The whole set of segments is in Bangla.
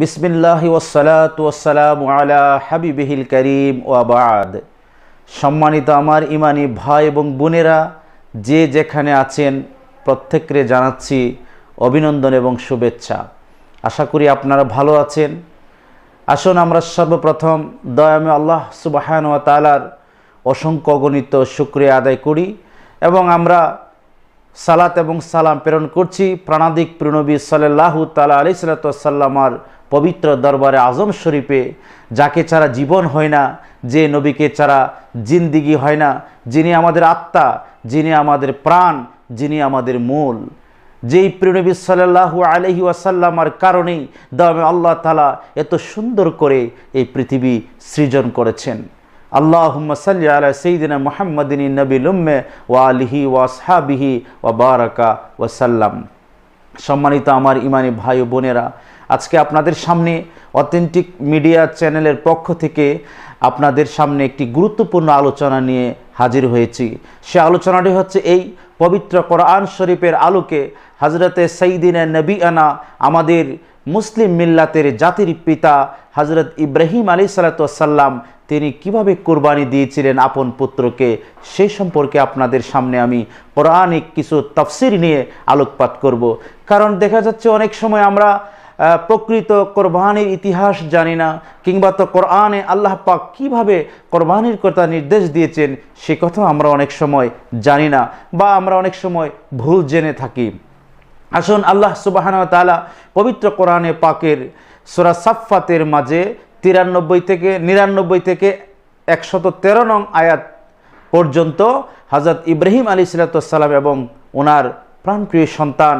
বিসমিল্লাহ ওসালাম আলা হাবিবিহিল করিম ওয়াবাদ সম্মানিত আমার ইমানি ভাই এবং বোনেরা, যে যেখানে আছেন, প্রত্যেককে জানাচ্ছি অভিনন্দন এবং শুভেচ্ছা। আশা করি আপনারা ভালো আছেন। আসুন আমরা সর্বপ্রথম দয়ামে আল্লাহ সুবাহান ওয়া তালার অসংখ্য অগণিত শুক্রিয়া আদায় করি এবং আমরা সালাত এবং সালাম প্রেরণ করছি প্রাণাদিক প্রণবী সাল্লাহ তালা আলি সাল্লাতাল্লামার পবিত্র দরবারে আজম শরীফে, যাকে ছাড়া জীবন হয় না, যে নবীকে ছাড়া জিন্দিগি হয় না, যিনি আমাদের আত্মা, যিনি আমাদের প্রাণ, যিনি আমাদের মূল। যেই প্রিয়নবী সাল্লাহু আলহি ওয়াসাল্লামার কারণেই দামে আল্লাহ তালা এত সুন্দর করে এই পৃথিবী সৃজন করেছেন। আল্লাহুম্মা সাল্লি আলা সাইয়্যিদিনা মুহাম্মাদিন নবীল উম্মে ওয়া আলিহি ওয়া আসহাবিহি ওয়া বারাকা ওয়া সাল্লাম সম্মানিত আমার ইমানি ভাই বোনেরা আজকে আপনাদের সামনে অথেন্টিক মিডিয়া চ্যানেলের পক্ষ থেকে আপনাদের সামনে একটি গুরুত্বপূর্ণ আলোচনা নিয়ে হাজির হয়েছি। সে আলোচনাটি হচ্ছে এই পবিত্র কোরআন শরীফের আলোকে হজরতে সঈদিনা নবী আনা আমাদের মুসলিম মিল্লাতের জাতির পিতা হজরত ইব্রাহিম আলী সালাতাম তিনি কীভাবে কোরবানি দিয়েছিলেন আপন পুত্রকে সেই সম্পর্কে আপনাদের সামনে আমি কোরআনিক কিছু তফসির নিয়ে আলোকপাত করব। কারণ দেখা যাচ্ছে অনেক সময় আমরা প্রকৃত কোরবানির ইতিহাস জানি না, কিংবা তো কোরআনে আল্লাহ পাক কীভাবে কোরবানির কথা নির্দেশ দিয়েছেন, সে কথা আমরা অনেক সময় জানি না, বা আমরা অনেক সময় ভুল জেনে থাকি। আসুন আল্লাহ সুবাহান তালা পবিত্র কোরআনে পাকের সোরা সাফাতের মাঝে তিরানব্বই থেকে নিরানব্বই থেকে একশত তেরো নং আয়াত পর্যন্ত হজরত ইব্রাহিম আলী সালাতাম এবং ওনার প্রাণপ্রিয় সন্তান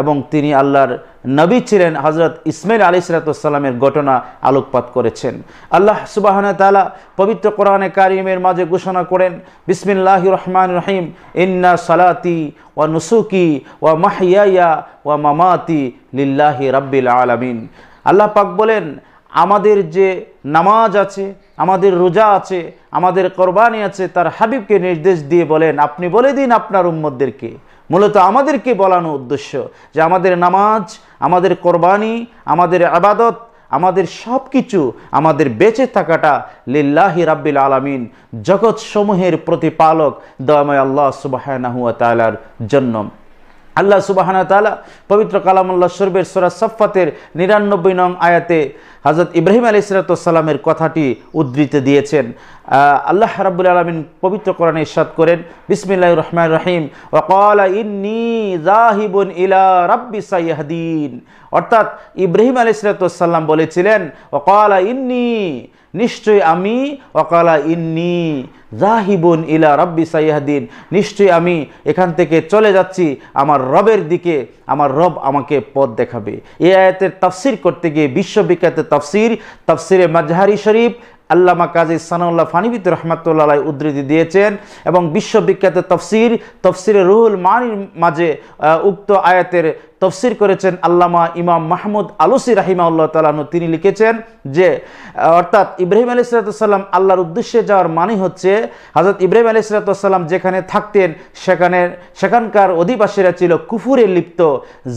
এবং তিনি আল্লাহর নবী ছিলেন হজরত ইসমাইল আলী সালাতামের ঘটনা আলোকপাত করেছেন। আল্লাহ সুবাহন তালা পবিত্র কোরআনে কারিমের মাঝে ঘোষণা করেন বিসমিল্লাহ রহমান রহিম, ইন্না সালাতি ওয়া নুসুকি ওয়া মাহিয়া ওয়া মামাতি লিল্লাহি রাব্বিল আলামিন। আল্লাহ পাক বলেন, আমাদের যে নামাজ আছে আমাদের রোজা আছে, আমাদের কোরবানি আছে, তার হাবিবকে নির্দেশ দিয়ে বলেন, আপনি বলে দিন আপনার উম্মদদেরকে মূলত আমাদেরকে বলানো উদ্দেশ্য যে আমাদের নামাজ, আমাদের কোরবানি, আমাদের আবাদত, আমাদের সব কিছু আমাদের বেঁচে থাকাটা লিল্লাহি রাব্বিল আলামিন জগৎ সমূহের প্রতিপালক দয়াময় আল্লাহ সুবাহ জন্য। আল্লাহ সুবাহানা তালা পবিত্র কালামুল্লাহ শরীফের সোরা সফাতের নিরানব্বই নং আয়াতে হজরত ইব্রাহিম আলী সালাতামের কথাটি উদ্ধৃতি দিয়েছেন। আল্লাহ রাবুল আলমিন পবিত্র কোরআনে ইসাদ করেন বিসমিল্লাহ রহমান রহিম ওকালা ইন্নি ইলা রাব্বি সাইয়াহদিন অর্থাৎ ইব্রাহিম আলী সালাতাম বলেছিলেন ওকালা ইন্নি নিশ্চয় আমি অকালা ইন্নি জাহিবুন ইলা রব্বি সাইয়াহদিন, নিশ্চয়ই আমি এখান থেকে চলে যাচ্ছি, আমার রবের দিকে, আমার রব আমাকে পথ দেখাবে। এ আয়াতের তফসির করতে গিয়ে বিশ্ববিখ্যাত তফসির, তফসিরে মাজহারি শরীফ আল্লামা কাজী সানাউল্লাহ ফানিবিত রহমতুল্লাহ উদ্ধৃতি দিয়েছেন এবং বিশ্ববিখ্যাত তফসির, তফসিরে রুহুল মানির মাঝে উক্ত আয়াতের তফসির করেছেন আল্লামা ইমাম মাহমুদ আলুসি রাহিমাউল্লাহ তালানু তিনি লিখেছেন যে, অর্থাৎ ইব্রাহিম আলী সালাতাম আল্লাহর উদ্দেশ্যে যাওয়ার মানে হচ্ছে হজরত ইব্রাহিম আলী সালাতাম যেখানে থাকতেন, সেখানে, সেখানকার অধিবাসীরা ছিল কুফুরে লিপ্ত,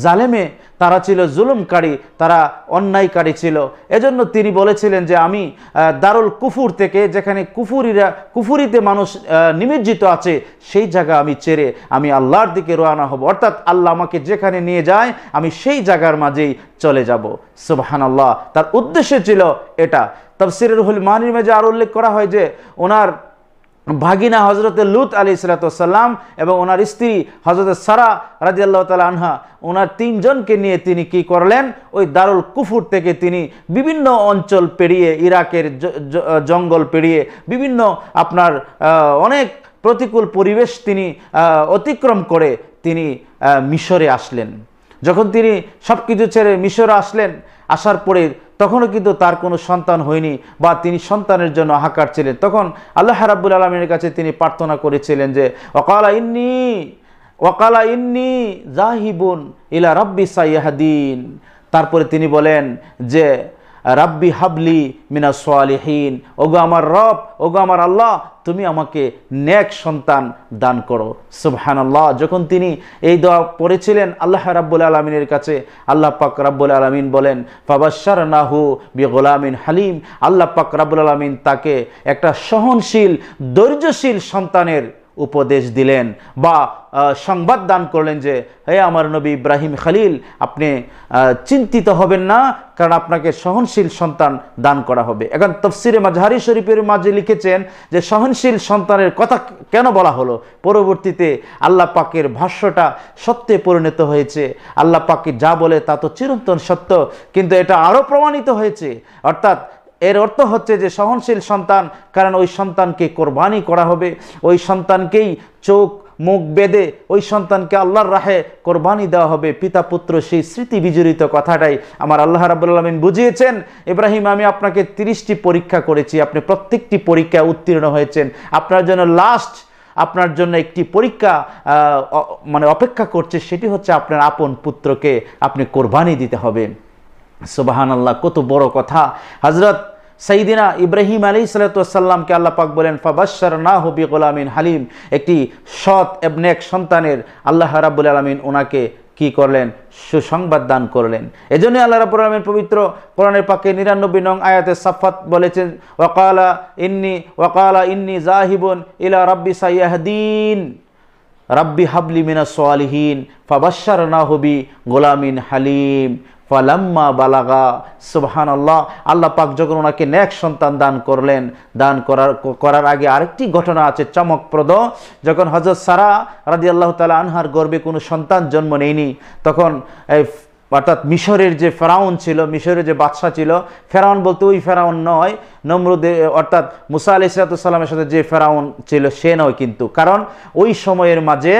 জালেমে তারা ছিল জুলুমকারী, তারা অন্যায়কারী ছিল। এজন্য তিনি বলেছিলেন যে, আমি দারুল কুফুর থেকে যেখানে কুফুরিরা, কুফুরিতে মানুষ নিমজ্জিত আছে, সেই জায়গা আমি চেরে আমি আল্লাহর দিকে রোয়ানা হব। অর্থাৎ আল্লাহ আমাকে যেখানে নিয়ে যায়, আমি সেই জায়গার মাঝেই চলে যাব। সুবাহান আল্লাহ তার উদ্দেশ্য ছিল এটা। তফসিরের হুল মানির মেজে আর উল্লেখ করা হয় যে, ওনার ভাগিনা হজরত লুত আলী সালাতাম এবং ওনার স্ত্রী হজরত সারা রাজি আল্লাহ তালা আনহা, ওনার তিনজনকে নিয়ে তিনি কি করলেন? ওই দারুল কুফুর থেকে তিনি বিভিন্ন অঞ্চল পেরিয়ে, ইরাকের জঙ্গল পেরিয়ে বিভিন্ন আপনার অনেক প্রতিকূল পরিবেশ তিনি অতিক্রম করে তিনি মিশরে আসলেন। যখন তিনি সব কিছু ছেড়ে মিশরে আসলেন, আসার পরে তখনও কিন্তু তার কোনো সন্তান হয়নি বা তিনি সন্তানের জন্য হাকার ছিলেন। তখন আল্লাহ রাব্বুল আলমের কাছে তিনি প্রার্থনা করেছিলেন যে অকালা ইন্নি ওকালা ইন্নি জাহিবুন ইলা রব্বি সাইয়াহাদিন। তারপরে তিনি বলেন যে রাব্বি হাবলি মিনা সোয়ালিহীন ওগো আমার রব, ওগো আমার আল্লাহ, তুমি আমাকে নেক সন্তান দান করো। সুবহানাল্লাহ। যখন তিনি এই দোয়া পড়েছিলেন আল্লাহ রাব্বুল আলমিনের কাছে, আল্লাহ পাক রাব্বুল আলমিন বলেন ফাবাসার নাহু বি গোলামিন হালিম। আল্লাহ পাক রাব্বুল আলমিন তাকে একটা সহনশীল, ধৈর্যশীল সন্তানের উপদেশ দিলেন বা সংবাদ দান করলেন যে, হে আমার নবী ইব্রাহিম খালিল, আপনি চিন্তিত হবেন না, কারণ আপনাকে সহনশীল সন্তান দান করা হবে। এখন তফসিরে মাঝহারি শরীফের মাঝে লিখেছেন যে, সহনশীল সন্তানের কথা কেন বলা হলো? পরবর্তীতে আল্লাহ পাকের ভাষ্যটা সত্যে পরিণত হয়েছে। আল্লাহ পাকে যা বলে তা তো চিরন্তন সত্য, কিন্তু এটা আরও প্রমাণিত হয়েছে। অর্থাৎ এর অর্থ হচ্ছে যে সহনশীল সন্তান, কারণ ওই সন্তানকে কোরবানি করা হবে, ওই সন্তানকেই চোখ, মুখ বেঁধে ওই সন্তানকে আল্লাহর রাহে কোরবানি দেওয়া হবে। পিতা পুত্র সেই স্মৃতি বিজড়িত কথাটাই আমার আল্লাহ রাবুল আলমিন বুঝিয়েছেন। ইব্রাহিম, আমি আপনাকে তিরিশটি পরীক্ষা করেছি, আপনি প্রত্যেকটি পরীক্ষায় উত্তীর্ণ হয়েছেন। আপনার জন্য লাস্ট আপনার জন্য একটি পরীক্ষা মানে অপেক্ষা করছে, সেটি হচ্ছে আপনার আপন পুত্রকে আপনি কোরবানি দিতে হবে। সুবাহান আল্লাহ কত বড় কথা। হজরত সাইদিনা ইব্রাহিম আলী সাল্লাতামকে আল্লাহ পাক বলেন ফাবাসার না হবি গোলামিন হালিম। একটি সৎ এবনেক সন্তানের আল্লাহ রাবুল আলমিন ওনাকে কি করলেন? সুসংবাদ দান করলেন। এজন্য আল্লাহ রাবুল আলমিন পবিত্র কোরআনের পাকে নিরানব্বই নং আয়াতে সাফাত বলেছেন, ওয়াকালা ইন্নি ওয়াকালা ইন্নি জাহিবুন ইলা রাব্বি সাইয়াহদিন। রাব্বি হাবলি মিনা সোয়ালিহীন ফাবাসার না হবি গোলামিন হালিম। ফালাম্মা বালাগা সুবহান আল্লাহ আল্লাহ পাক যখন ওনাকে নেক সন্তান দান করলেন, দান করার করার আগে আরেকটি ঘটনা আছে চমকপ্রদ, যখন হজরত সারা রাজি আল্লাহ তালা আনহার গর্বে কোনো সন্তান জন্ম নেয়নি, তখন অর্থাৎ মিশরের যে ফেরাউন ছিল, মিশরের যে বাদশাহ ছিল, ফেরাউন বলতে, ওই ফেরাউন নয় নমরুদে অর্থাৎ মুসা আলি সালাতামের সাথে যে ফেরাউন ছিল, সে নয় কিন্তু। কারণ ওই সময়ের মাঝে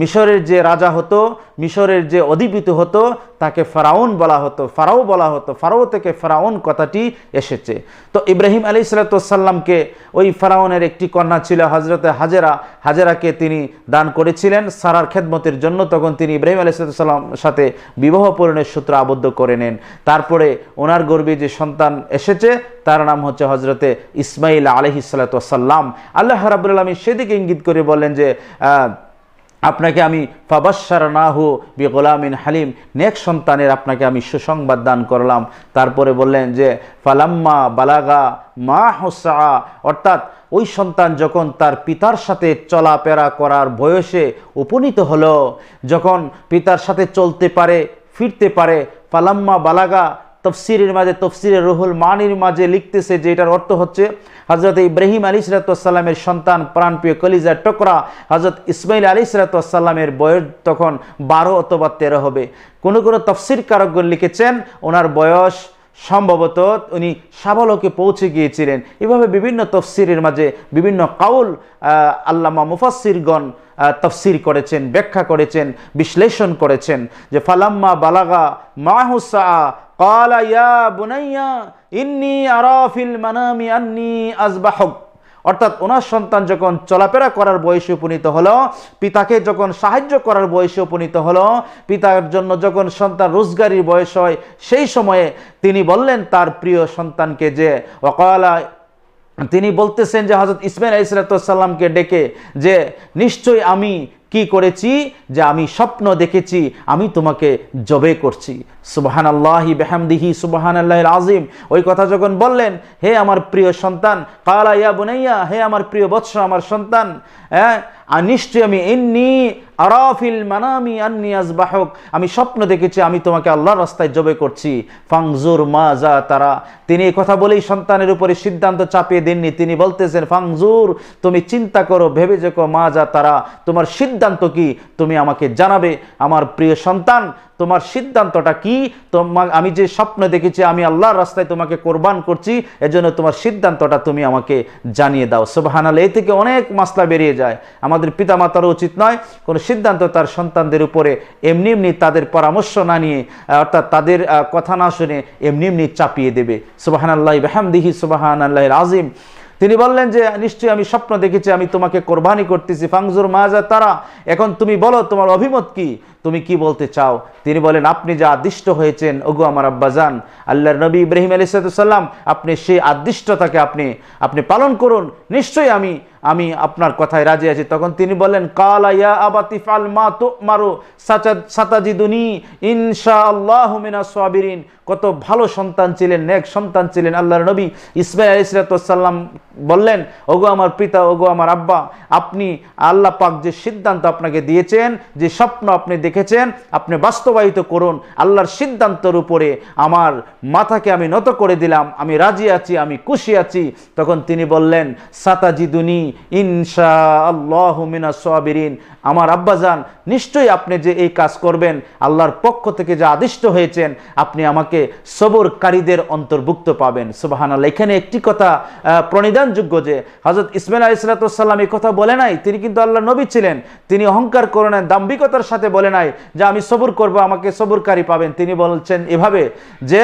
মিশরের যে রাজা হতো, মিশরের যে অধিপিত হতো, তাকে ফারাউন বলা হতো, ফারাও বলা হতো, ফারাও থেকে ফারাউন কথাটি এসেছে। তো ইব্রাহিম আলী সাল্লাতামকে ওই ফারাউনের একটি কন্যা ছিল হজরতে হাজেরা। হাজেরাকে তিনি দান করেছিলেন, সারার খেদমতের জন্য তখন তিনি ইব্রাহিম আলী সাল্লাম সাথে বিবাহ পূরণের সূত্র আবদ্ধ করে নেন। তারপরে ওনার গর্বে যে সন্তান এসেছে, তার নাম হচ্ছে হজরতে ইসমাইল আলহি সাল্লাম আল্লাহ রাবুল আলমী সেদিকে ইঙ্গিত করে বললেন যে আপনাকে আমি ফাবাসার নাহু বি গোলামিন হালিম, নেক সন্তানের আপনাকে আমি সুসংবাদ দান করলাম। তারপরে বললেন যে, ফালাম্মা বালাগা মা হোসা অর্থাৎ ওই সন্তান যখন তার পিতার সাথে চলাফেরা করার বয়সে উপনীত হলো, যখন পিতার সাথে চলতে পারে, ফিরতে পারে, ফালাম্মা বালাগা তফসিরের মাঝে, তফসিরের রুহুল মানির মাঝে লিখতেছে যে এটার অর্থ হচ্ছে হজরত ইব্রাহিম আলী সালাতামের সন্তান, প্রাণপ্রিয় কলিজা টকরা। হজরত ইসমাইল আলী সালাতামের বয়স তখন বারো অথবা তেরো হবে। কোনো কোনো তফসির কারকগণ লিখেছেন, ওনার বয়স সম্ভবত উনি সাবালকে পৌঁছে গিয়েছিলেন। এভাবে বিভিন্ন তফসিরের মাঝে বিভিন্ন কাউল আল্লামা মুফাসিরগণ তফসির করেছেন, ব্যাখ্যা করেছেন, বিশ্লেষণ করেছেন যে ফালাম্মা বালাগা মাহুসা قال يا بني إني أرى في المنام أني أذبحك অর্থাৎ ওনার সন্তান যখন চলাফেরা করার বয়সে উপনীত হলো পিতাকে যখন সাহায্য করার বয়সে উপনীত হলো পিতার জন্য যখন সন্তান রোজগারির বয়স হয় সেই সময়ে তিনি বললেন তার প্রিয় সন্তানকে যে অকালা তিনি বলতেছেন যে হজরত ইসমাইল আলিসাল্লামকে ডেকে যে নিশ্চয়ই আমি কি করেছি যে আমি স্বপ্ন দেখেছি আমি তোমাকে জবে করছি সুবাহান আল্লাহি বেহামদিহি সুবাহান আল্লাহ আজিম ওই কথা যখন বললেন, হে আমার প্রিয় সন্তান কালা ইয়া বুনাইয়া, হে আমার প্রিয় বৎস, আমার সন্তান হ্যাঁ আর নিশ্চয়ই আমি এমনি আরাফিল মানামি আন্নি আজবাহক আমি স্বপ্ন দেখেছি, আমি তোমাকে আল্লাহর রাস্তায় জবে করছি। ফাংজুর মা যা তারা। তিনি এই কথা বলেই সন্তানের উপরে সিদ্ধান্ত চাপিয়ে দেননি। তিনি বলতেছেন, ফাংজুর, তুমি চিন্তা করো, ভেবে দেখো মা যা তারা। তোমার সিদ্ধান্ত কি? তুমি আমাকে জানাবে, আমার প্রিয় সন্তান তোমার সিদ্ধান্তটা কি? তোমার আমি যে স্বপ্ন দেখেছি, আমি আল্লাহর রাস্তায় তোমাকে কোরবান করছি, এজন্য তোমার সিদ্ধান্তটা তুমি আমাকে জানিয়ে দাও। সুবাহানাল এই থেকে অনেক মাসলা বেরিয়ে যায়। আমাদের পিতামাতারও উচিত নয়, কোনো সিদ্ধান্ত তার সন্তানদের উপরে এমনি এমনি তাদের পরামর্শ না নিয়ে অর্থাৎ তাদের কথা না শুনে এমনি এমনি চাপিয়ে দেবে। সুবাহান আল্লাহ বেহামদিহি সুবাহান আল্লাহ আজিম তিনি বললেন যে, নিশ্চয়ই আমি স্বপ্ন দেখেছি, আমি তোমাকে কোরবানি করতেছি। ফাংজুর মাজা তারা, এখন তুমি বলো, তোমার অভিমত কি? তুমি কি বলতে চাও? তিনি বলেন, আপনি যা আদিষ্ট হয়েছেন, ওগু আমার আব্বাজান, আল্লাহর নবী ইব্রাহিম আলাইসাল্লাম আপনি সেই আদিষ্টতাকে আপনি আপনি পালন করুন। নিশ্চয়ই আমি আমি আপনার কথায় রাজি আছি। তখন তিনি বললেন, কালা আবাতি ফাল মা তো মারো সাতাজিদুনি ইনশা আল্লাহ কত ভালো সন্তান ছিলেন, নেক সন্তান ছিলেন আল্লাহর নবী। ইসমাইল আলাইসাল্লাম বললেন, ওগো আমার পিতা, ওগো আমার আব্বা, আপনি আল্লাহ পাক যে সিদ্ধান্ত আপনাকে দিয়েছেন, যে স্বপ্ন আপনি দেখেছেন, আপনি বাস্তবায়িত করুন। আল্লাহর সিদ্ধান্তের উপরে আমার মাথাকে আমি নত করে দিলাম, আমি রাজি আছি, আমি খুশি আছি। তখন তিনি বললেন, সাতাজিদুনি ইনশা আল্লাহ মিনা সাবিরিন। আমার নিশ্চয়ই আপনি যে এই কাজ করবেন, আল্লাহর পক্ষ থেকে যা আদিষ্ট হয়েছেন, আপনি আমাকে সবরকারীদের অন্তর্ভুক্ত পাবেন। সুবাহানাল্লাহ। এখানে একটি কথা প্রণিধানযোগ্য যে হজরত ইসমাইল আলাইসালাতাম এই কথা বলে নাই, তিনি কিন্তু আল্লাহ নবী ছিলেন। তিনি অহংকার করে দাম্ভিকতার সাথে বলে নাই যে, আমি সবর করব, আমাকে সবরকারী পাবেন। তিনি বলছেন এভাবে যে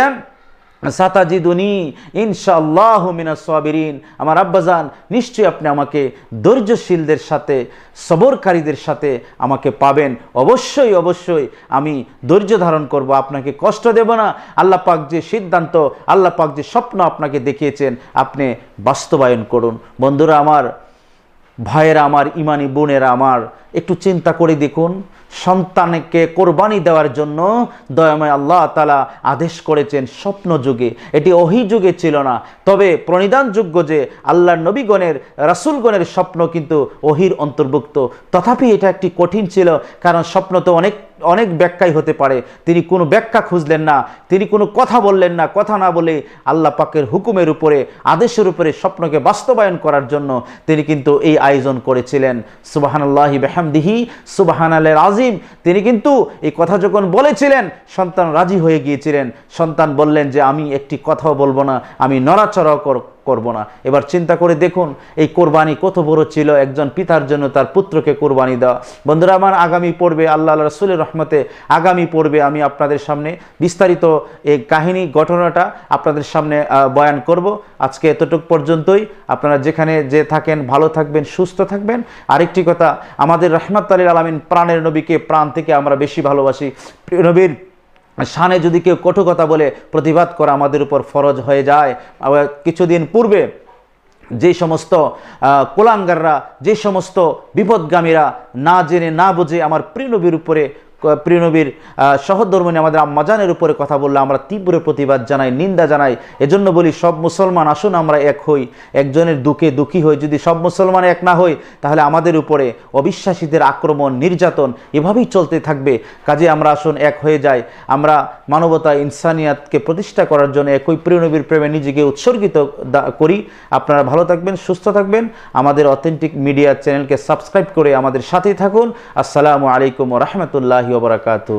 সাতাজিদুনি ইনশাআল্লাহ মিনা সাবিরিন। আমার আব্বাজান, নিশ্চয়ই আপনি আমাকে ধৈর্যশীলদের সাথে, সবরকারীদের সাথে আমাকে পাবেন। অবশ্যই অবশ্যই আমি ধৈর্য ধারণ করব, আপনাকে কষ্ট দেব না। আল্লাহ পাক যে সিদ্ধান্ত, আল্লাহ পাক যে স্বপ্ন আপনাকে দেখিয়েছেন, আপনি বাস্তবায়ন করুন। বন্ধুরা আমার, ভাইয়েরা আমার, ইমানি বোনেরা আমার, একটু চিন্তা করে দেখুন সন্তানকে কোরবানি দেওয়ার জন্য দয়াময় আল্লাহ তালা আদেশ করেছেন স্বপ্ন যুগে। এটি অহিযুগে ছিল না। তবে প্রণিধানযোগ্য যে আল্লাহর নবীগণের, রাসুলগণের স্বপ্ন কিন্তু অহির অন্তর্ভুক্ত। তথাপি এটা একটি কঠিন ছিল, কারণ স্বপ্ন তো অনেক অনেক ব্যাখ্যাই হতে পারে। তিনি কোনো ব্যাখ্যা খুঁজলেন না, তিনি কোনো কথা বললেন না। কথা না বলে আল্লাহ পাকের হুকুমের উপরে, আদেশের উপরে স্বপ্নকে বাস্তবায়ন করার জন্য তিনি কিন্তু এই আয়োজন করেছিলেন। সুবাহানাল্লাহি বেহামদিহি সুবাহান আল্লাহ আজিম তিনি কিন্তু এই কথা যখন বলেছিলেন, সন্তান রাজি হয়ে গিয়েছিলেন। সন্তান বললেন যে, আমি একটি কথাও বলব না, আমি নড়াচড়াও কর করব না। এবার চিন্তা করে দেখুন, এই কোরবানি কত বড় ছিল, একজন পিতার জন্য তার পুত্রকে কোরবানি দেওয়া। বন্ধুরা, আমার আগামী পর্বে আল্লাহ রসুলের রহমতে আগামী পর্বে আমি আপনাদের সামনে বিস্তারিত এই কাহিনী, ঘটনাটা আপনাদের সামনে বয়ান করব। আজকে এতটুক পর্যন্তই। আপনারা যেখানে যে থাকেন, ভালো থাকবেন, সুস্থ থাকবেন। আরেকটি কথা, আমাদের রহমত আলীর আলমিন প্রাণের নবীকে প্রাণ থেকে আমরা বেশি ভালোবাসি। নবীর শানে যদি কেউ কঠো কথা বলে, প্রতিবাদ করা আমাদের উপর ফরজ হয়ে যায়। কিছুদিন পূর্বে যে সমস্ত কোলাঙ্গাররা, যে সমস্ত বিপদগামীরা না জেনে না বুঝে আমার প্রিয় প্রিয়নবীর উপরে প্রিয়নবীর সহধর্মণী আমাদের আম্মাজানের উপরে কথা বললে আমরা তীব্র প্রতিবাদ জানাই, নিন্দা জানাই। এজন্য বলি, সব মুসলমান, আসুন আমরা এক হই। একজনের দুঃখে দুঃখী হই। যদি সব মুসলমান এক না হই, তাহলে আমাদের উপরে অবিশ্বাসীদের আক্রমণ, নির্যাতন এভাবেই চলতে থাকবে। কাজে আমরা আসুন এক হয়ে যাই। আমরা মানবতা, ইনসানিয়াতকে প্রতিষ্ঠা করার জন্য একই প্রিয়নবীর প্রেমে নিজেকে উৎসর্গিত করি। আপনারা ভালো থাকবেন, সুস্থ থাকবেন। আমাদের অথেন্টিক মিডিয়া চ্যানেলকে সাবস্ক্রাইব করে আমাদের সাথেই থাকুন। আসসালামু আলাইকুম রহমতুল্লাহি ওবরাকাতু